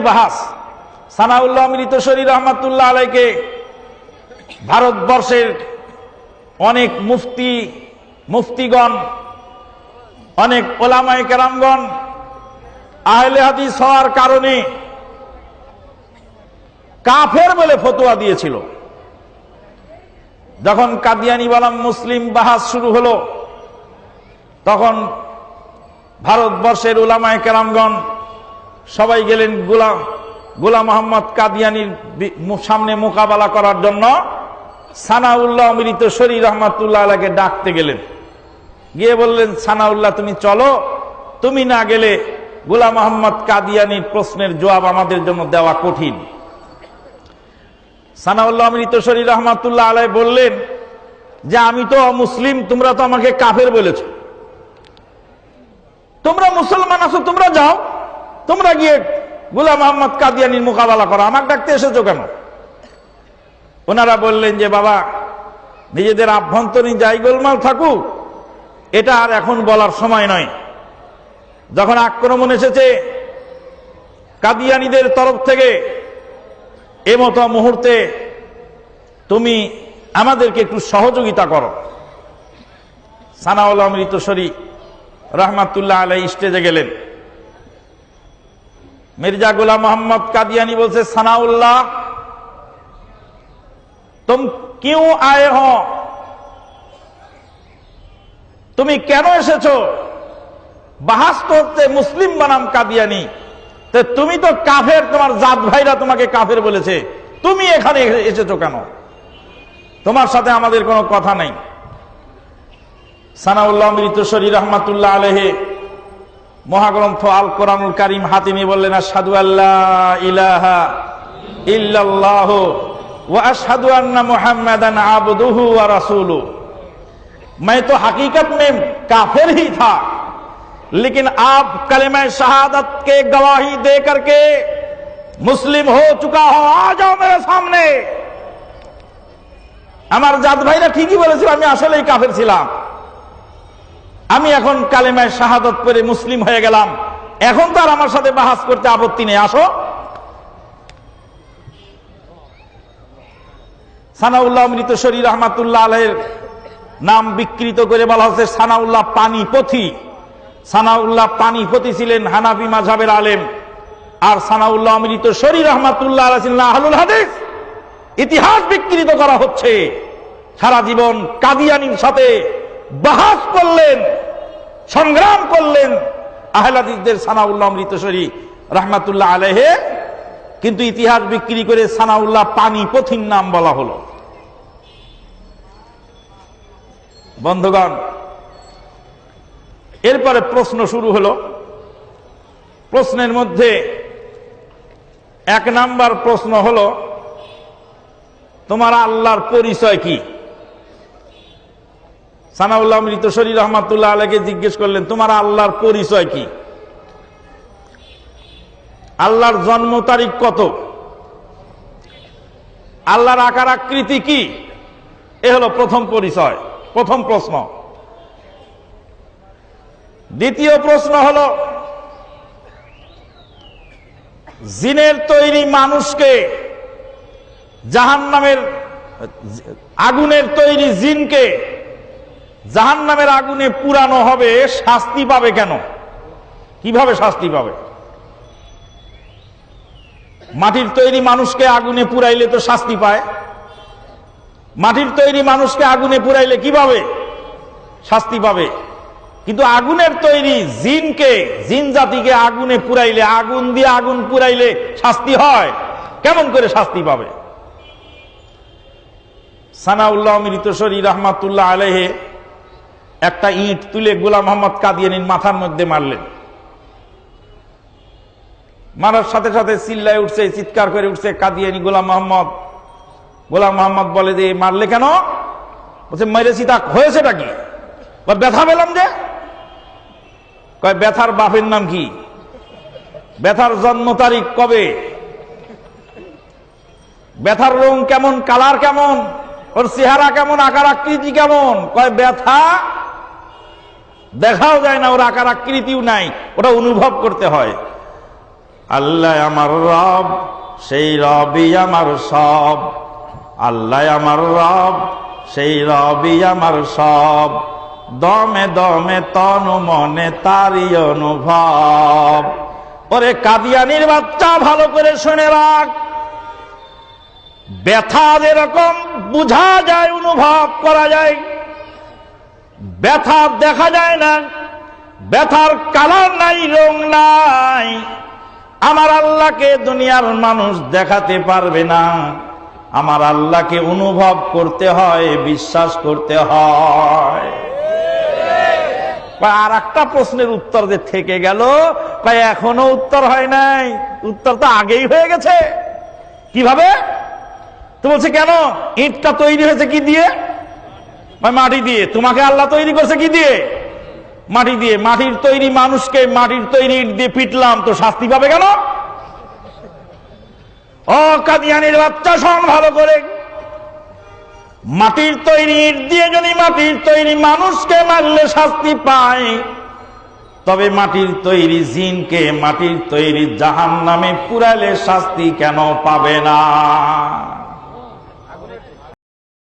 বাহাস সানাউল্লাহ মৃতশরী রহমাতুল্লাহ আলাইকে ভারতবর্ষের অনেক মুফতি, মুফতিগণ, অনেক ওলামায় কেরামগণ আহলে হাদিস হওয়ার কারণে কাফের বলে ফতোয়া দিয়েছিল। যখন কাদিয়ানি বালাম মুসলিম বাহাস শুরু হলো, তখন ভারতবর্ষের উলামায় কেরামগণ সবাই গেলেন গোলাম গোলাম মোহাম্মদ কাদিয়ানির সামনে মোকাবেলা করার জন্য। সানাউল্লাহ অমৃত শরী রহমাতুল্লাহ আলাকে ডাকতে গেলেন। গিয়ে বললেন, সানাউল্লাহ, তুমি চলো। তুমি না গেলে গোলাম মোহাম্মদ কাদিয়ানির প্রশ্নের জবাব আমাদের জন্য দেওয়া কঠিন। সানাউল্লাহ অমৃত শরী রহমাতুল্লাহ আলাই বললেন, যে আমি তো মুসলিম তোমরা তো আমাকে কাফের বলেছ। তোমরা মুসলমান আছো, তোমরা যাও। তোমরা গিয়ে গুলাম মোহাম্মদ কাদিয়ানির মোকাবেলা করো। আমার ডাকতে এসেছ কেন? ওনারা বললেন যে, বাবা, নিজেদের আভ্যন্তরীণ যাই গোলমাল থাকুক, এটা আর এখন বলার সময় নয়। যখন আক্রমণ এসেছে, কাদিয়ানিদের তরফ থেকে এমতো মুহূর্তে তুমি আমাদেরকে একটু সহযোগিতা করো। সানাউল অমৃতসরী রহমাতুল্লাহ আলাই স্টেজে গেলেন। মির্জা গুলাম মোহাম্মদ কাদিয়ানি বলছে, সানাউল্লাহ, তুম কিউ আয়ে হ? তুমি কেন এসেছ? বাহাস তো হচ্ছে মুসলিম বানাম কাদিয়ানি। তো তুমি তো কাফের, তোমার জাত ভাইরা তোমাকে কাফের বলেছে। তুমি এখানে এসেছ কেন? তোমার সাথে আমাদের কোনো কথা নেই। সানাউল্লাহ মৃত শরীর রহমাতুল্লাহ আলহে মহাগ্রন্থ আল কোরআনুল কারিম হাতে নিয়ে বললেন আশহাদু আল্লাহ ইলাহা ইল্লাল্লাহ ওয়া আশহাদু আন্না মুহাম্মাদান আবদুহু ওয়া রাসূলু मैं तो हकीकत में काफिर ही था लेकिन आप कलमा शहादत के गवाही दे करके मुस्लिम हो चुका हो आ जाओ मेरे सामने আমার জাত ভাইরা ঠিকই বলেছিল আমি আসলেই কাফের ছিলাম আমি এখন কালেমায় শাহাদত করে মুসলিম হয়ে গেলাম। এখন তো আর আমার সাথে বাহাস করতে আপত্তি নেই। আসো। সানাউল্লাহ মৃত শরীর রহমাতুল্লাহ আলহের নাম বিকৃত করে বলা হচ্ছে সানাউল্লাহ পানিপথি। সানাউল্লাহ পানিপথি ছিলেন হানাফি মাঝাবের আলেম। আর সানাউল্লাহ অমৃত শরীর রহমাতুল্লাহ আহলুল হাদিস। ইতিহাস বিকৃত করা হচ্ছে। সারা জীবন কাদিয়ানির সাথে বাহাস করলেন। সংগ্রাম করলেন আহলাদিসদের সানাউল্লাহ অমৃতসরী রহমাতুল্লাহ আলহে কিন্তু ইতিহাস বিক্রি করে সানাউল্লাহ পানি পথির নাম বলা হলো। বন্ধুগণ, এরপরে প্রশ্ন শুরু হলো। প্রশ্নের মধ্যে এক নাম্বার প্রশ্ন হলো, তোমার আল্লাহর পরিচয় কি? সানাউল্লাহ মৃত শরীর রহমাতুল্লাহ আলাকে জিজ্ঞেস করলেন, তোমার আল্লাহর পরিচয় কি? আল্লাহর জন্ম তারিখ কত? আল্লাহর আকার আকৃতি কি? এ হলো প্রথম পরিচয়, প্রথম প্রশ্ন। দ্বিতীয় প্রশ্ন হলো, জিনের তৈরি মানুষকে জাহান নামের আগুনের তৈরি জিনকে জাহান নামের আগুনে পুরানো হবে, শাস্তি পাবে কেন? কীভাবে শাস্তি পাবে? মাটির তৈরি মানুষকে আগুনে পুরাইলে তো শাস্তি পায়। মাটির তৈরি মানুষকে আগুনে পুরাইলে কীভাবে শাস্তি পাবে? কিন্তু আগুনের তৈরি জিনকে, জিন জাতিকে আগুনে পুরাইলে, আগুন দিয়ে আগুন পুরাইলে শাস্তি হয়। কেমন করে শাস্তি পাবে? সানাউল্লাহ মৃতসরী রহমাতুল্লাহ আলহে একটা ইট তুলে গোলাম মোহাম্মদ কাদিয়ানির মাথার মধ্যে মারলেন। মারার সাথে সাথে চিল্লায় উঠছে, চিৎকার করে উঠছে, কাদিয়ানি গোলাম মোহাম্মদ। গোলাম মোহাম্মদ বলে যে মারলে কেন? বলছে, মেরেছি তা হয়েছেটা কি? ব্যথা পেলাম যে? কয়, ব্যথার বাপের নাম কি? ব্যথার জন্ম তারিখ কবে? ব্যথার রং কেমন, কালার কেমন? ওর চেহারা কেমন, আকার আকৃতি কেমন? কয়, ব্যথা দেখাও যায় না, ওর আকার আকৃতিও নাই, ওটা অনুভব করতে হয়। আল্লাহ আমার রব, সেই রবই আমার সব। আল্লাহ আমার রব, সেই রবই আমার সব। দমে দমে তনু মনে তারই অনুভব। ওরে কাদিয়ানির বাচ্চা, ভালো করে শুনে রাখ। ব্যথা যেরকম, বুঝা যায়, অনুভব করা যায়। ব্যথা দেখা যায় না, ব্যথার কালার নাই, রং নাই। আমার আল্লাহকে দুনিয়ার মানুষ দেখাতে পারবে না। আমার আল্লাহকে অনুভব করতে হয়, বিশ্বাস করতে হয়। আর একটা প্রশ্নের উত্তর যে থেকে গেল এখনও উত্তর হয় নাই। উত্তর তো আগেই হয়ে গেছে। কীভাবে? তো বলছে, কেন? ইটটা তৈরি হয়েছে কি দিয়ে? মাটি দিয়ে। তোমাকে আল্লাহ তৈরি করছে কি দিয়ে? মাটি দিয়ে। মাটির তৈরি মানুষকে মাটির তৈরি দিয়ে পিটলাম। তো শাস্তি পাবে কেন? ও কাদিয়ানির বাচ্চা, শোন ভালো করে। মাটির তৈরি ইট দিয়ে যদি মাটির তৈরি মানুষকে মারলে শাস্তি পায়, তবে মাটির তৈরি জিনকে মাটির তৈরি জাহান নামে পুরালে শাস্তি কেন পাবে না?